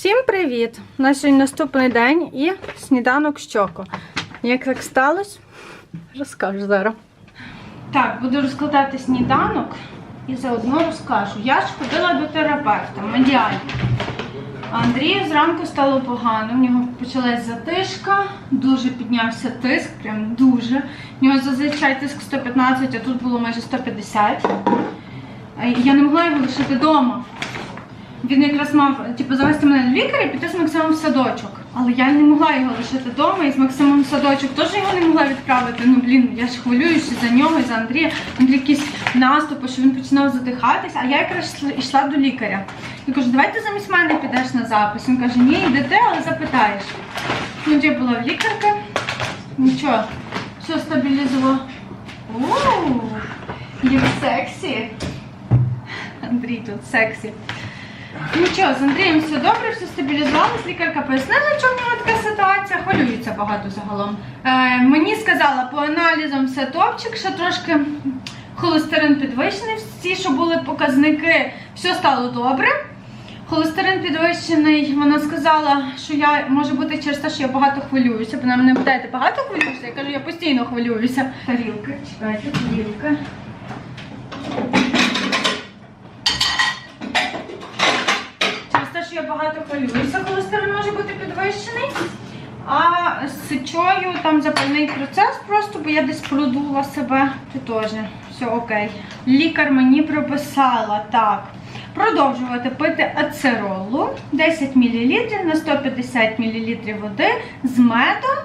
Всім привіт! У нас сьогодні наступний день і сніданок щоко. Як так сталося? Розкажу зараз. Так, буду розкладати сніданок і заодно розкажу. Я ж ходила до терапевта медіально. Андрію зранку стало погано, в нього почалась затишка, дуже піднявся тиск, прям дуже. В нього зазвичай тиск 115, а тут було майже 150. Я не могла його лишити вдома. Він якраз мав типу, завести мене до лікаря і піти з Максимом в садочок. Але я не могла його лишити вдома і з Максимом в садочок теж його не могла відправити. Ну блін, я ж хвилююся за нього і за Андрія. Він якісь наступи, що він починав задихатись, а я якраз йшла- до лікаря. Я кажу, давай ти замість мене підеш на запис. Він каже, ні, йди ти, але запитаєш. Ну, я була в лікарки. Нічого, все стабілізувало. Ууу, як сексі. Андрій тут сексі. Нічого, з Андрієм все добре, все стабілізувалось. Лікарка пояснила, чому в нього така ситуація. Хвилюється багато загалом. Е, мені сказала, по аналізам все топчик, ще трошки холестерин підвищений. Всі, що були показники, все стало добре. Холестерин підвищений, вона сказала, що я може бути через те, що я багато хвилююся. Вона мене питає, ти багато хвилюєшся? Я кажу, я постійно хвилююся. Тарілка, чекайте, тарілка. Через те, що я багато хвилююся, холестерин може бути підвищений. А з сечою там запальний процес просто, бо я десь продула себе. Це теж все окей. Лікар мені прописала так. Продовжувати пити ацеролу 10 мл на 150 мл води з медом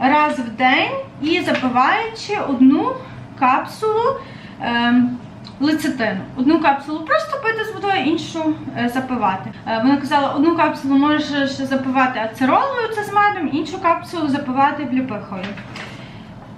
раз в день і запиваючи одну капсулу ем, лецитину. Одну капсулу просто пити з водою, іншу е, запивати. Е, вона казала, одну капсулу можеш запивати ацеролою, це з медом, іншу капсулу запивати блюпихою.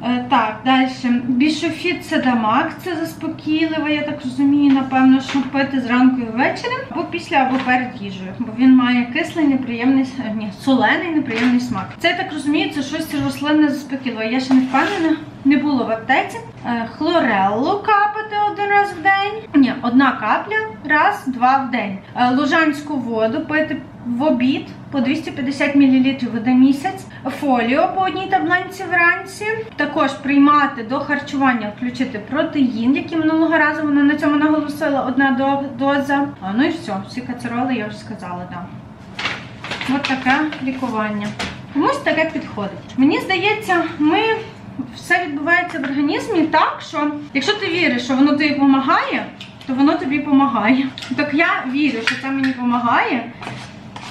Е, Так, далі. Бішофіт це дамаг, це заспокійливе, я так розумію, напевно, що пити зранку і ввечері, або після, або перед їжею. Бо він має кислий, неприємний, ні, солений, неприємний смак. Це я так розумію, це щось рослинне заспокійливе. Я ще не впевнена, не було в аптеці. Е, Хлореллу капати один раз в день. Ні, одна капля, раз, два в день. Е, Лужанську воду пити в обід по 250 мл води місяць, фоліо по одній табланці вранці. Також приймати до харчування, включити протеїн, який минулого разу вона на цьому наголосила, одна доза. А, ну і все, всі кацероли я вже сказала, так. От таке лікування. Комусь таке підходить. Мені здається, ми. Все відбувається в організмі так, що якщо ти віриш, що воно тобі допомагає, то воно тобі допомагає. Так я вірю, що це мені допомагає,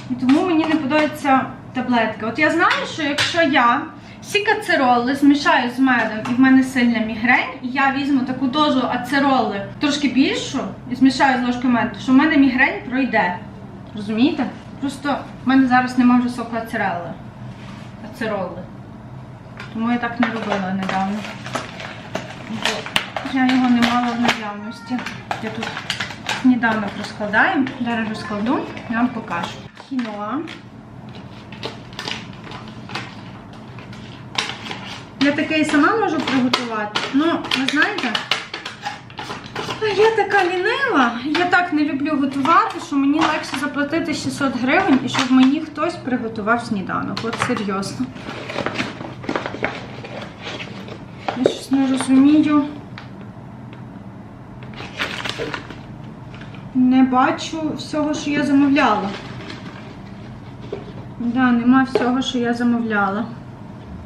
і тому мені не подобаються таблетки. От я знаю, що якщо я всі ацероли змішаю з медом і в мене сильна мігрень, і я візьму таку дозу ацероли трошки більшу і змішаю з ложкою меду, що в мене мігрень пройде. Розумієте? Просто в мене зараз немає вже соку ацероли. Ацероли. Тому я так не робила недавно. Я його не мала в наявності. Я тут сніданок розкладаю. Зараз розкладу, я вам покажу. Кіноа. Я таке і сама можу приготувати. Ну, ви знаєте, я така лінива, я так не люблю готувати, що мені легше заплатити 600 гривень і щоб мені хтось приготував сніданок. От серйозно. Я щось не розумію. Не бачу всього, що я замовляла. Да, нема всього, що я замовляла.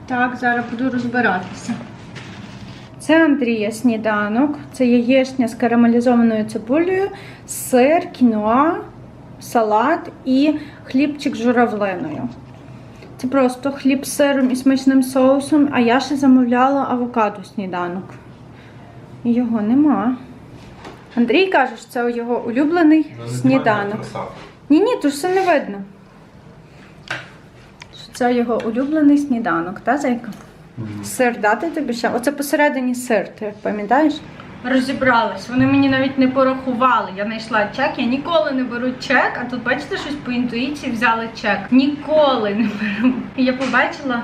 Так, зараз буду розбиратися. Це Андрія сніданок. Це яєчня з карамелізованою цибулею, сир, кіноа, салат і хлібчик з журавлиною. Це просто хліб з сиром і смачним соусом, а я ще замовляла авокадо сніданок. Його нема. Андрій каже, що це його улюблений сніданок. Ні, ні, тут все не видно. Що це його улюблений сніданок, та зайка? Сир дати тобі ще? Оце посередині сир, ти пам'ятаєш? Розібрались. Вони мені навіть не порахували. Я знайшла чек. Я ніколи не беру чек, а тут, бачите, щось по інтуїції взяли чек. Ніколи не беру. Я побачила,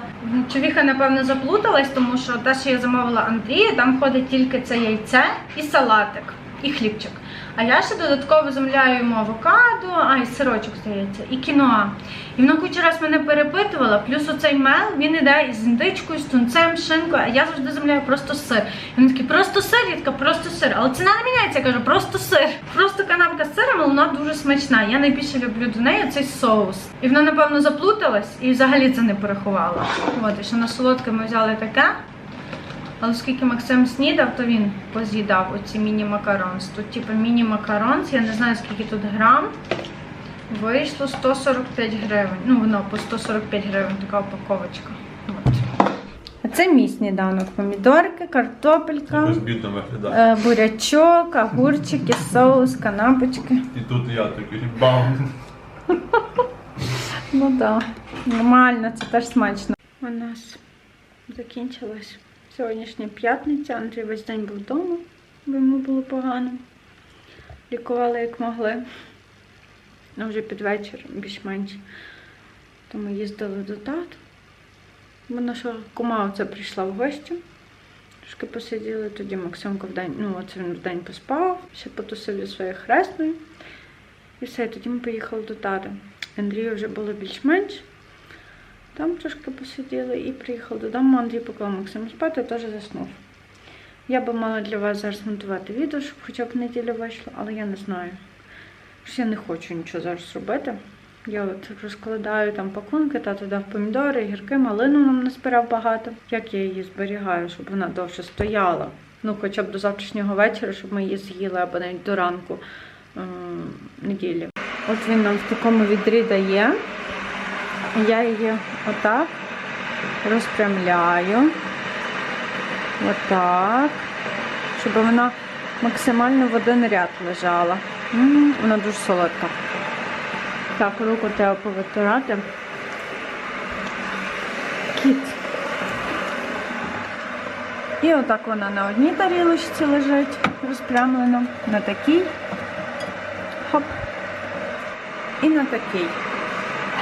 човіха, напевно, заплуталась, тому що те, що я замовила Андрію, там входить тільки це яйце і салатик. і хлібчик. А я ще додатково замовляю йому авокадо, а і сирочок здається, і кіноа. І вона кучу раз мене перепитувала, плюс оцей мел, він іде із індичкою, з тунцем, шинкою, а я завжди замовляю просто сир. І він такий, просто сир, я така, просто сир. Але ціна не міняється, я кажу, просто сир. Просто канапка з сиром, але вона дуже смачна. Я найбільше люблю до неї цей соус. І вона, напевно, заплуталась і взагалі це не порахувала. От, і ще на солодке ми взяли таке. Але оскільки Максим снідав, то він поз'їдав оці міні-макаронс. Тут, типу, міні-макаронс, я не знаю, скільки тут грам. Вийшло 145 гривень. Ну, воно по 145 гривень, така упаковочка. От. А це мій сніданок. Помідорки, картопелька, Безбідно виглядає. е, бурячок, огурчики, соус, канапочки. І тут я такий бам. Ну так, нормально, це теж смачно. У нас закінчилась сьогоднішня п'ятниця. Андрій весь день був вдома, бо йому було погано. Лікували як могли. Ну, вже під вечір більш-менш. То ми їздили до тат. Бо наша кума оце прийшла в гості. Трошки посиділи, тоді Максимко вдень, ну, оце він вдень поспав, ще потусив зі своєю хресною. І все, тоді ми поїхали до тата. Андрію вже було більш-менш. Там трошки посиділи і приїхав додому. Андрій поклав Максим спати, теж заснув. Я би мала для вас зараз монтувати відео, щоб хоча б в неділю вийшло, але я не знаю. Щось я не хочу нічого зараз робити. Я от розкладаю там пакунки, тато дав помідори, гірки, малину нам наспирав багато. Як я її зберігаю, щоб вона довше стояла? Ну, хоча б до завтрашнього вечора, щоб ми її з'їли або навіть до ранку ем, неділі. От він нам в такому відрі дає. Я її отак розпрямляю. Отак. Щоб вона максимально в один ряд лежала. Вона дуже солодка. Так, руку треба повитирати. Кіт. І отак вона на одній тарілочці лежить, розпрямлено, на такій. Хоп. І на такий.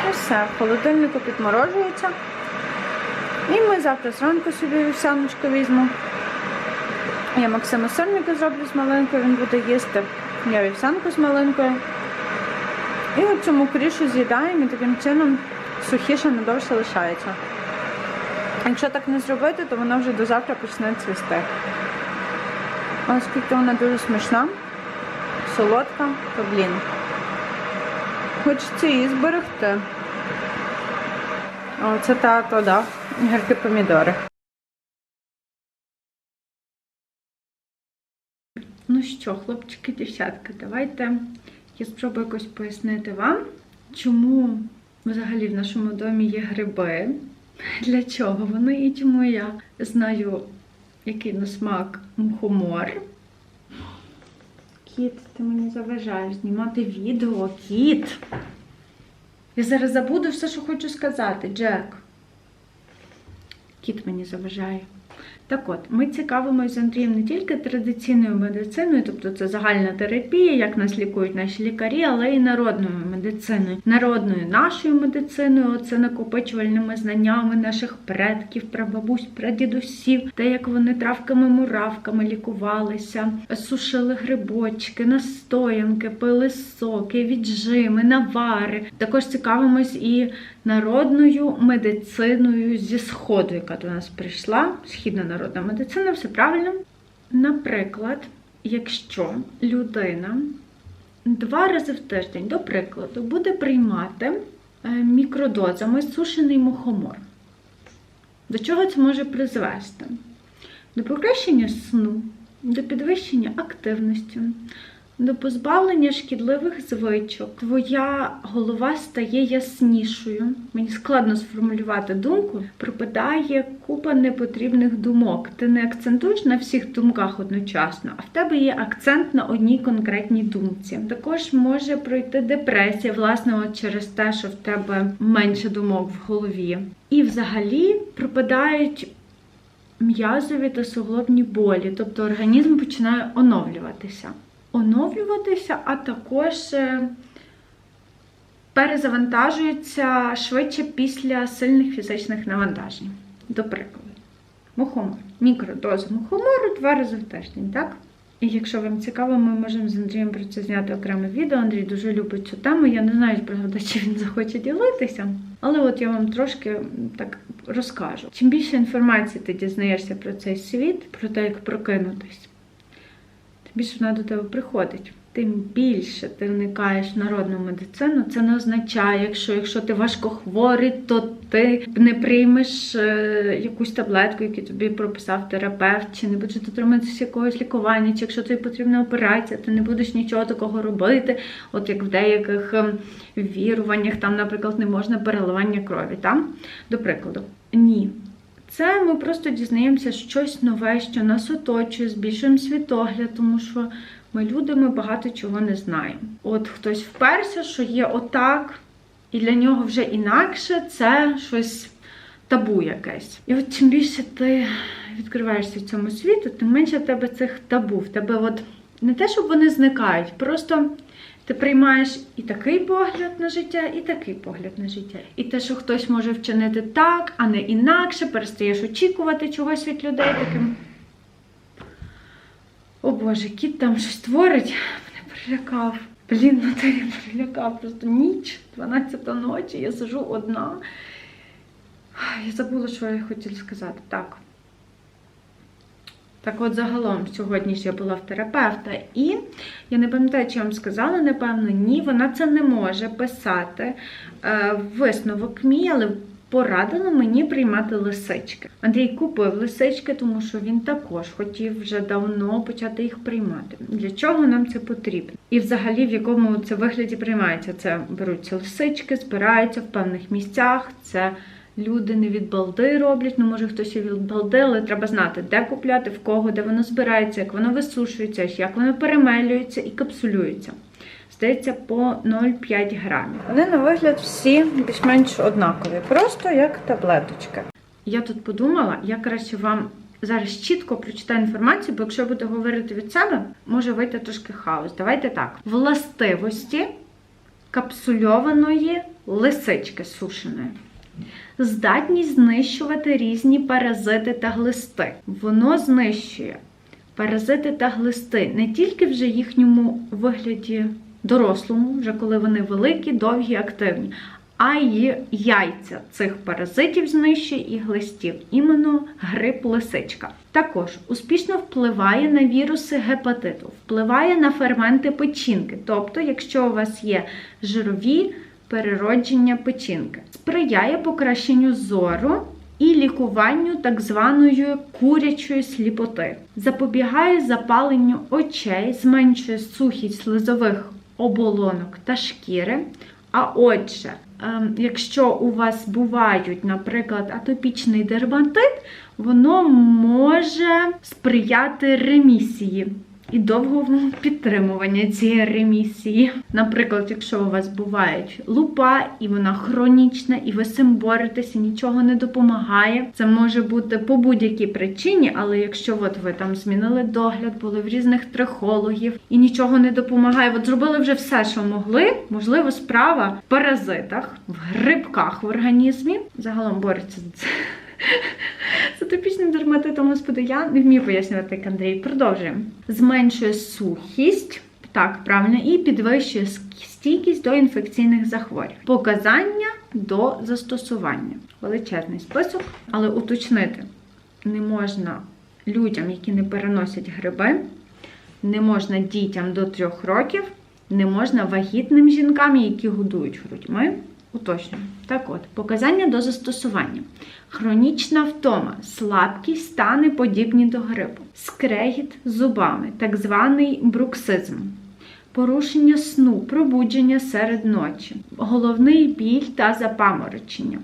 І все, в холодильнику підморожується. І ми завтра зранку собі вівсяночку візьму. Я Максиму сирники зроблю з малинкою, він буде їсти. Я вівсянку з малинкою. І от цю мокрішу з'їдаємо і таким чином сухіше надовше лишається. Якщо так не зробити, то вона вже до завтра почне цвісти. Оскільки вона дуже смачна, солодка, то блін. Хочеться її зберегти. О, це тато дав гірки помідори. Ну що, хлопчики, дівчатка, давайте я спробую якось пояснити вам, чому взагалі в нашому домі є гриби, для чого вони і чому я знаю, який на смак мухомор. Кіт, ти мені заважаєш знімати відео, кіт. Я зараз забуду все, що хочу сказати, Джек. Кіт мені заважає. Так от, ми цікавимося з Андрієм не тільки традиційною медициною, тобто це загальна терапія, як нас лікують наші лікарі, але й народною медициною. Народною нашою медициною, це накопичувальними знаннями наших предків, прабабусь, прадідусів, те, як вони травками-муравками лікувалися, сушили грибочки, настоянки, пили соки, віджими, навари. Також цікавимось і народною медициною зі сходу, яка до нас прийшла. Східна народна медицина, все правильно. Наприклад, якщо людина два рази в тиждень, до прикладу, буде приймати е, мікродозами сушений мухомор, до чого це може призвести? До покращення сну, до підвищення активності, до позбавлення шкідливих звичок. Твоя голова стає яснішою. Мені складно сформулювати думку. Пропадає купа непотрібних думок. Ти не акцентуєш на всіх думках одночасно, а в тебе є акцент на одній конкретній думці. Також може пройти депресія, власне, от через те, що в тебе менше думок в голові. І взагалі пропадають м'язові та суглобні болі, тобто організм починає оновлюватися. Оновлюватися, а також е, перезавантажується швидше після сильних фізичних навантажень. До прикладу, мухомор. Мікродоза мухомору два рази в тиждень, так? І якщо вам цікаво, ми можемо з Андрієм про це зняти окреме відео. Андрій дуже любить цю тему. Я не знаю, правда, чи він захоче ділитися. Але от я вам трошки так розкажу. Чим більше інформації ти дізнаєшся про цей світ, про те, як прокинутись, більше вона до тебе приходить. Тим більше ти вникаєш в народну медицину. Це не означає, якщо, якщо ти важко хворий, то ти не приймеш е, якусь таблетку, яку тобі прописав терапевт, чи не будеш дотримуватися якогось лікування, чи якщо тобі потрібна операція, ти не будеш нічого такого робити. От як в деяких ем, віруваннях, там, наприклад, не можна переливання крові. Там, до прикладу, ні. Це ми просто дізнаємося щось нове, що нас оточує, збільшуємо світогляд, тому що ми люди, ми багато чого не знаємо. От хтось вперся, що є отак, і для нього вже інакше це щось табу якесь. І от чим більше ти відкриваєшся в цьому світу, тим менше в тебе цих табу. В тебе от не те, щоб вони зникають, просто ти приймаєш і такий погляд на життя, і такий погляд на життя. І те, що хтось може вчинити так, а не інакше, перестаєш очікувати чогось від людей таким. О Боже, кіт там щось творить, мене перелякав. Блін, Наталі перелякав. Просто ніч, 12 ночі, я сижу одна. Я забула, що я хотіла сказати. Так. Так от загалом, сьогодні ж я була в терапевта, і я не пам'ятаю, чи я вам сказала, напевно, ні, вона це не може писати. Е, висновок мій, але порадила мені приймати лисички. Андрій купив лисички, тому що він також хотів вже давно почати їх приймати. Для чого нам це потрібно? І взагалі, в якому це вигляді приймається? Це беруться лисички, збираються в певних місцях. Це люди не від балди роблять, ну може хтось і від балди, але треба знати, де купляти, в кого, де воно збирається, як воно висушується, як воно перемелюється і капсулюється. Здається, по 0,5 грамів. Вони на вигляд всі більш-менш однакові, просто як таблеточка. Я тут подумала, я краще вам зараз чітко прочитаю інформацію, бо якщо я буду говорити від себе, може вийти трошки хаос. Давайте так. Властивості капсульованої лисички сушеної. Здатність знищувати різні паразити та глисти. Воно знищує паразити та глисти не тільки вже їхньому вигляді дорослому, вже коли вони великі, довгі, активні, а й яйця цих паразитів знищує і глистів, іменно грип лисичка. Також успішно впливає на віруси гепатиту, впливає на ферменти печінки. Тобто, якщо у вас є жирові переродження печінки, сприяє покращенню зору і лікуванню так званої курячої сліпоти, запобігає запаленню очей, зменшує сухість слизових оболонок та шкіри. А отже, ем, якщо у вас бувають, наприклад, атопічний дерматит, воно може сприяти ремісії і довгому підтримуванню цієї ремісії. Наприклад, якщо у вас бувають лупа, і вона хронічна, і ви цим боретеся, нічого не допомагає. Це може бути по будь-якій причині, але якщо от ви там змінили догляд, були в різних трихологів і нічого не допомагає, от зробили вже все, що могли, можливо, справа в паразитах, в грибках в організмі. Загалом бореться з з атопічним дерматитом, господи, я не вмію пояснювати, як Андрій. Продовжуємо. Зменшує сухість, так, правильно, і підвищує стійкість до інфекційних захворювань. Показання до застосування. Величезний список, але уточнити не можна людям, які не переносять гриби, не можна дітям до 3 років, не можна вагітним жінкам, які годують грудьми. Уточнюємо. Так от, показання до застосування. Хронічна втома, слабкість, стани подібні до грипу, скрегіт зубами, так званий бруксизм, порушення сну, пробудження серед ночі, головний біль та запаморочення,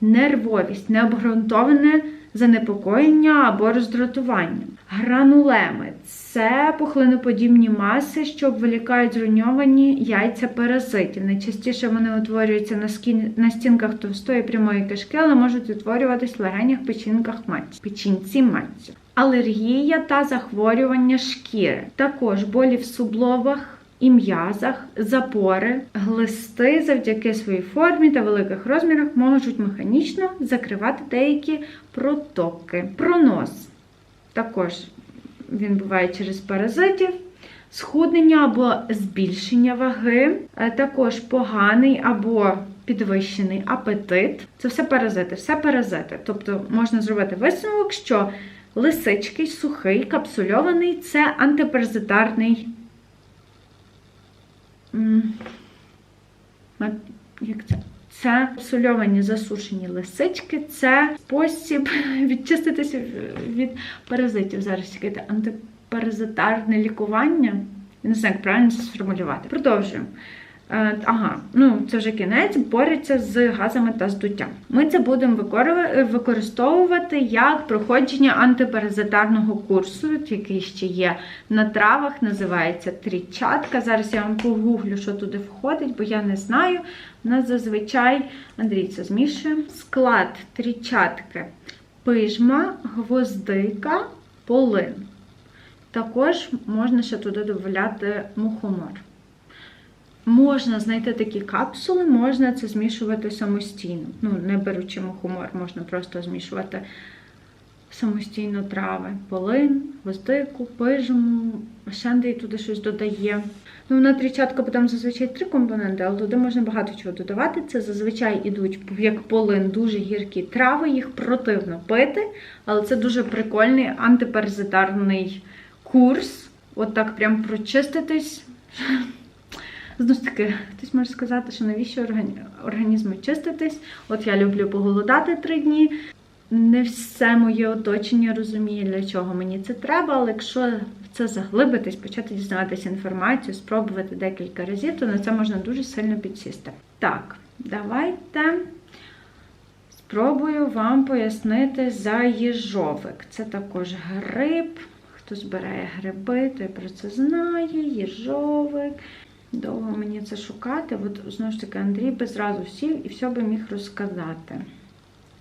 нервовість, необґрунтоване занепокоєння або роздратування, гранулеми це пухлиноподібні маси, що обволікають зруйновані яйця паразитів. Найчастіше вони утворюються на, скін... на стінках товстої прямої кишки, але можуть утворюватись в легенях, печінках матці, печінці матці. Алергія та захворювання шкіри, також болі в суглобах і м'язах, запори, глисти завдяки своїй формі та великих розмірах можуть механічно закривати деякі протоки. Пронос також він буває через паразитів, схуднення або збільшення ваги, е, також поганий або підвищений апетит. Це все паразити, все паразити. Тобто можна зробити висновок, що лисички, сухий, капсульований це антипаразитарний. Як це? Це сольовані засушені лисички, це спосіб відчиститися від паразитів. Зараз таке антипаразитарне лікування. Я не знаю, як правильно це сформулювати. Продовжуємо. Е, Ага, ну це вже кінець, бореться з газами та здуттям. Ми це будемо використовувати як проходження антипаразитарного курсу, який ще є на травах, називається трічатка. Зараз я вам погуглю, що туди входить, бо я не знаю. У нас зазвичай Андрій це змішує. Склад трічатки, пижма, гвоздика, полин. Також можна ще туди додати мухомор. Можна знайти такі капсули, можна це змішувати самостійно. Ну, не беручи мухомор, можна просто змішувати самостійно трави. Полин, гвоздику, пижму, ще туди щось додає. Ну, на трічатка там зазвичай три компоненти, але туди можна багато чого додавати. Це зазвичай ідуть як полин, дуже гіркі трави, їх противно пити, але це дуже прикольний антипаразитарний курс. От так прям прочиститись. Знову ж таки, хтось може сказати, що навіщо органі... організму чиститись? От я люблю поголодати три дні. Не все моє оточення розуміє, для чого мені це треба, але якщо в це заглибитись, почати дізнаватися інформацію, спробувати декілька разів, то на це можна дуже сильно підсісти. Так, давайте спробую вам пояснити за їжовик. Це також гриб. Хто збирає гриби, той про це знає. Їжовик. Довго мені це шукати. От знову ж таки, Андрій би зразу сів і все би міг розказати.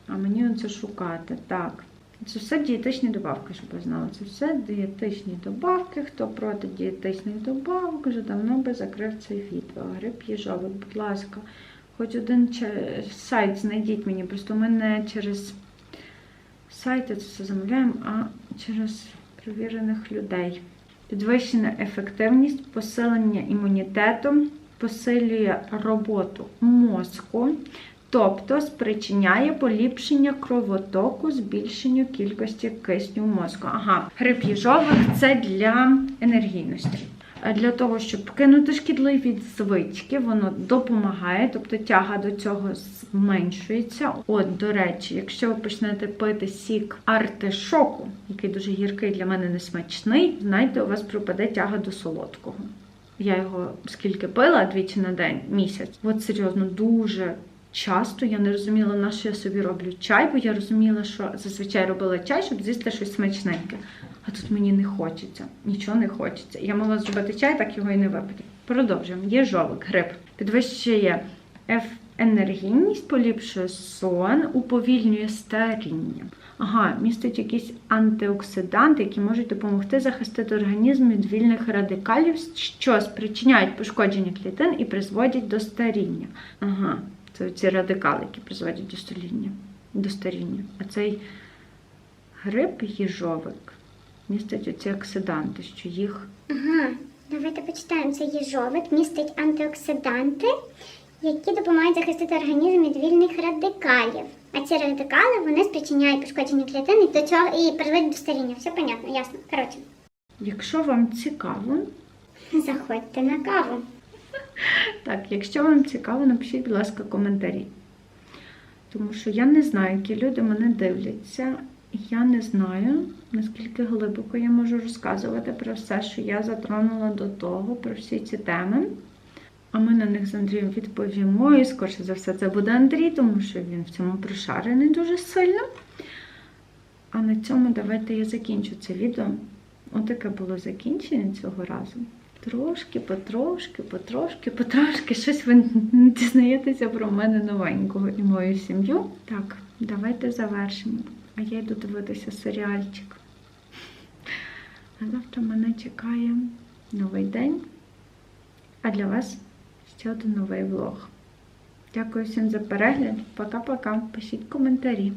А мені це шукати. Так. Це все дієтичні добавки, щоб ви знали. Це все дієтичні добавки. Хто проти дієтичних добавок, вже давно би закрив це відео. Гриб їжовик, будь ласка. Хоч один сайт знайдіть мені. Просто ми не через сайти це все замовляємо, а через перевірених людей. Підвищена ефективність, посилення імунітету, посилює роботу мозку, тобто спричиняє поліпшення кровотоку, збільшенню кількості кисню мозку. Ага, гриб їжових це для енергійності. А Для того, щоб кинути шкідливі звички, воно допомагає, тобто тяга до цього зменшується. От, до речі, якщо ви почнете пити сік артишоку, який дуже гіркий для мене не смачний, знаєте, у вас пропаде тяга до солодкого. Я його скільки пила двічі на день, місяць. От серйозно, дуже часто я не розуміла, на що я собі роблю чай, бо я розуміла, що зазвичай робила чай, щоб з'їсти щось смачненьке. А тут мені не хочеться, нічого не хочеться. Я мала зробити чай, так його і не випити. Продовжуємо. Є жовик, гриб. Підвищує енергійність, поліпшує сон, уповільнює старіння. Ага, містить якісь антиоксиданти, які можуть допомогти захистити організм від вільних радикалів, що спричиняють пошкодження клітин і призводять до старіння. Ага, це ці радикали, які призводять до старіння. До старіння. А цей гриб їжовик містить оці оксиданти, що їх Ага, давайте почитаємо. Це їжовик містить антиоксиданти, які допомагають захистити організм від вільних радикалів. А ці радикали вони спричиняють пошкодження клітин і до цього і призводять до старіння. Все понятно, ясно. Коротше, Якщо вам цікаво, заходьте на каву. Так, якщо вам цікаво, напишіть, будь ласка, коментарі. Тому що я не знаю, які люди мене дивляться. Я не знаю, наскільки глибоко я можу розказувати про все, що я затронула до того, про всі ці теми. А ми на них з Андрієм відповімо. І скорше за все, це буде Андрій, тому що він в цьому прошарений дуже сильно. А на цьому давайте я закінчу це відео. Отаке було закінчення цього разу. Трошки, потрошки, потрошки, потрошки щось ви дізнаєтеся про мене новенького і мою сім'ю. Так, давайте завершимо. А я йду дивитися серіальчик. А завтра мене чекає новий день. А для вас ще один новий влог. Дякую всім за перегляд. Пока-пока. Пишіть коментарі.